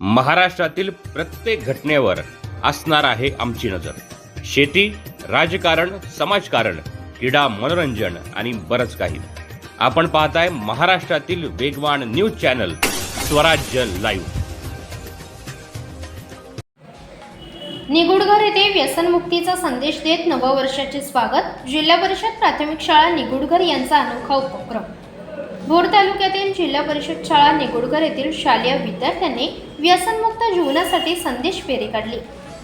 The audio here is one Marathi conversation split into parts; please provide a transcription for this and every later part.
महाराष्ट्रातील प्रत्येक घटनेवर असणार आहे आमची नजर. शेती राजकारण समाजकारण क्रीडा मनोरंजन आणि बरंच काही. आपण पाहताय महाराष्ट्रातील वेगवान न्यूज चॅनल स्वराज्य लाईव्ह. निगुडघर येथे व्यसनमुक्तीचा संदेश देत नववर्षाचे स्वागत. जिल्हा परिषद प्राथमिक शाळा निगुडघर यांचा अनोखा उपक्रम. भोर तालुक्यातील जिल्हा परिषद शाळा निगुडकर येथील शालेय विद्यार्थ्यांनी व्यसनमुक्त जीवनासाठी संदेश फेरी काढली.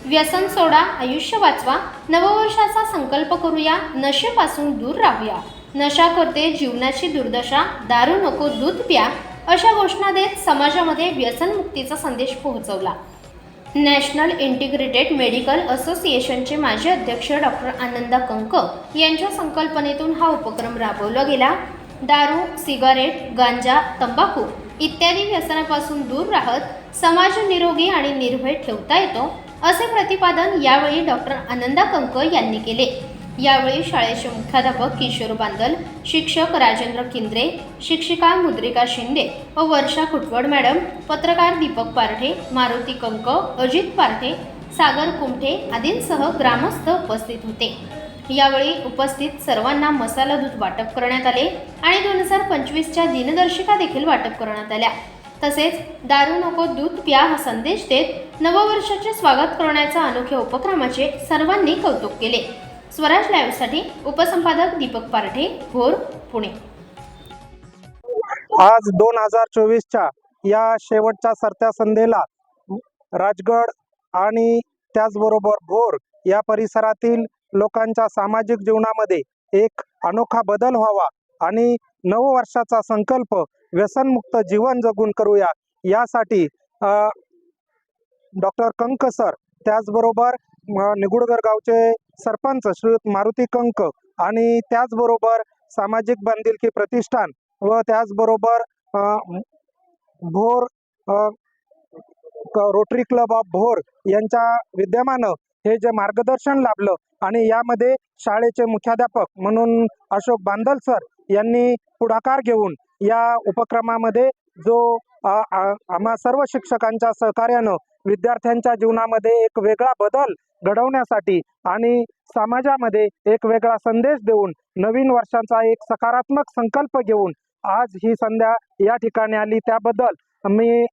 व्यसन सोडा आयुष्य वाचवा नववर्षाचा संकल्प करूया नशेपासून दूर राहूया. नशा करते जीवनाची दुर्दशा दारू नको दूध प्या अशा घोषणा देत समाजामध्ये व्यसनमुक्तीचा संदेश पोहोचवला. नॅशनल इंटिग्रेटेड मेडिकल असोसिएशनचे माजी अध्यक्ष डॉक्टर आनंदा कंक यांच्या संकल्पनेतून हा उपक्रम राबवला गेला. दारू सिगारेट गांजा तंबाखू इत्यादी व्यसनापासून दूर राहत समाज निरोगी आणि निर्भय ठेवता येतो असे प्रतिपादन यावेळी डॉक्टर आनंदा कंक यांनी केले. यावेळी शाळेचे मुख्याध्यापक किशोर बांदल शिक्षक राजेंद्र किंद्रे शिक्षिका मुद्रिका शिंदे व वर्षा खुटवड मॅडम पत्रकार दीपक पारठे मारुती कंक अजित पारठे सागर कुमठे आदींसह ग्रामस्थ उपस्थित होते. यावेळी उपस्थित सर्वांना मसाला दूध वाटप करण्यात आले आणि दोन हजार पंचवीसच्या दिनदर्शिका देखील वाटप करण्यात आल्या. तसेच दारू नको दूध प्या हा संदेश देत नववर्षाचे स्वागत करण्याच्या अनोख्या उपक्रमाचे सर्वांनी कौतुक केले. स्वराज लाईव्हसाठी उपसंपादक दीपक पारठे भोर पुणे. आज दोन हजार चोवीसच्या या शेवटच्या सरत्या संध्येला राजगड आणि त्याचबरोबर भोर या परिसरातील लोकांच्या सामाजिक जीवनामध्ये एक अनोखा बदल व्हावा आणि नववर्षाचा संकल्प व्यसनमुक्त जीवन जगून करूया. यासाठी डॉक्टर कंक सर त्याचबरोबर निगुडगर गावचे सरपंच श्रीयुत मारुती कंक आणि त्याचबरोबर सामाजिक बांधिलकी प्रतिष्ठान व त्याचबरोबर Bhor rotary club of Bhor यांच्या विद्यमानं हे जे मार्गदर्शन लाभलं आणि यामध्ये शाळेचे मुख्याध्यापक म्हणून अशोक बांदल सर यांनी पुढाकार घेऊन या उपक्रमामध्ये जो आम्हा सर्व शिक्षकांच्या सहकार्यानं विद्यार्थ्यांच्या जीवनामध्ये एक वेगळा बदल घडवण्यासाठी आणि समाजामध्ये एक वेगळा संदेश देऊन नवीन वर्षांचा एक सकारात्मक संकल्प घेऊन आज ही संध्या या ठिकाणी आली. त्याबद्दल मी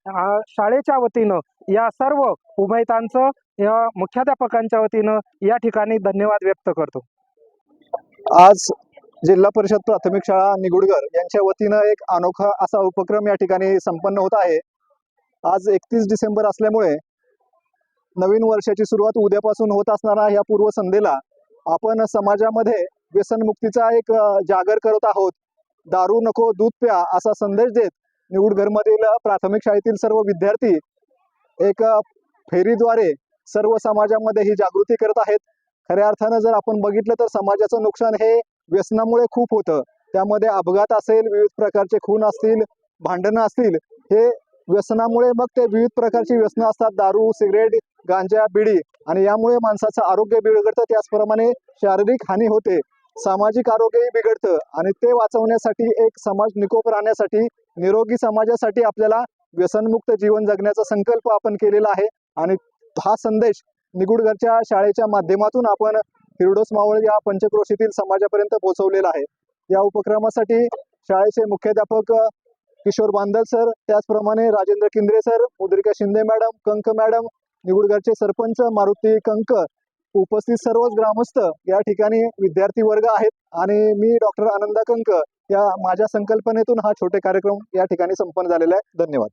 शाळेच्या वतीनं या सर्व उमेदांचं या मुख्याध्यापकांच्या वतीनं या ठिकाणी धन्यवाद व्यक्त करतो. आज जिल्हा परिषद प्राथमिक शाळा निगुडगर यांच्या वतीनं एक अनोखा असा उपक्रम या ठिकाणी संपन्न होत आहे. आज एकतीस डिसेंबर असल्यामुळे नवीन वर्षाची सुरुवात उद्यापासून होत असणारा या पूर्वसंध्येला आपण समाजामध्ये व्यसनमुक्तीचा एक जागर करत आहोत. दारू नको दूध प्या असा संदेश देत निवडघरमधील प्राथमिक शाळेतील सर्व विद्यार्थी एक फेरीद्वारे सर्व समाजामध्ये ही जागृती करत आहेत. खऱ्या अर्थानं जर आपण बघितलं तर समाजाचं नुकसान हे व्यसनामुळे खूप होतं. त्यामध्ये अपघात असेल विविध प्रकारचे खून असतील भांडणं असतील हे व्यसनामुळे मग ते विविध प्रकारची व्यसनं असतात. दारू सिगरेट गांजा बिडी आणि यामुळे माणसाचं आरोग्य बिघडतं. त्याचप्रमाणे शारीरिक हानी होते. सामाजिक आरोग्यही बिघडतं आणि ते वाचवण्यासाठी एक समाज निकोप राहण्यासाठी निरोगी समाजासाठी आपल्याला व्यसनमुक्त जीवन जगण्याचा संकल्प आपण केलेला आहे. आणि हा संदेश निगुडघरच्या शाळेच्या माध्यमातून आपण हिरडोस मावळ या पंचक्रोशीतील समाजापर्यंत पोहोचवलेला आहे. या उपक्रमासाठी शाळेचे मुख्याध्यापक किशोर बांदल सर त्याचप्रमाणे Rajendra Kindre sir Mudrika Shinde madam Kank madam निगुडघरचे सरपंच मारुती कंक उपस्थित सर्वच ग्रामस्थ या ठिकाणी विद्यार्थी वर्ग आहेत आणि मी डॉक्टर आनंदा कंक या माझ्या संकल्पनेतून हा छोटे कार्यक्रम या ठिकाणी संपन्न झालेला आहे. धन्यवाद.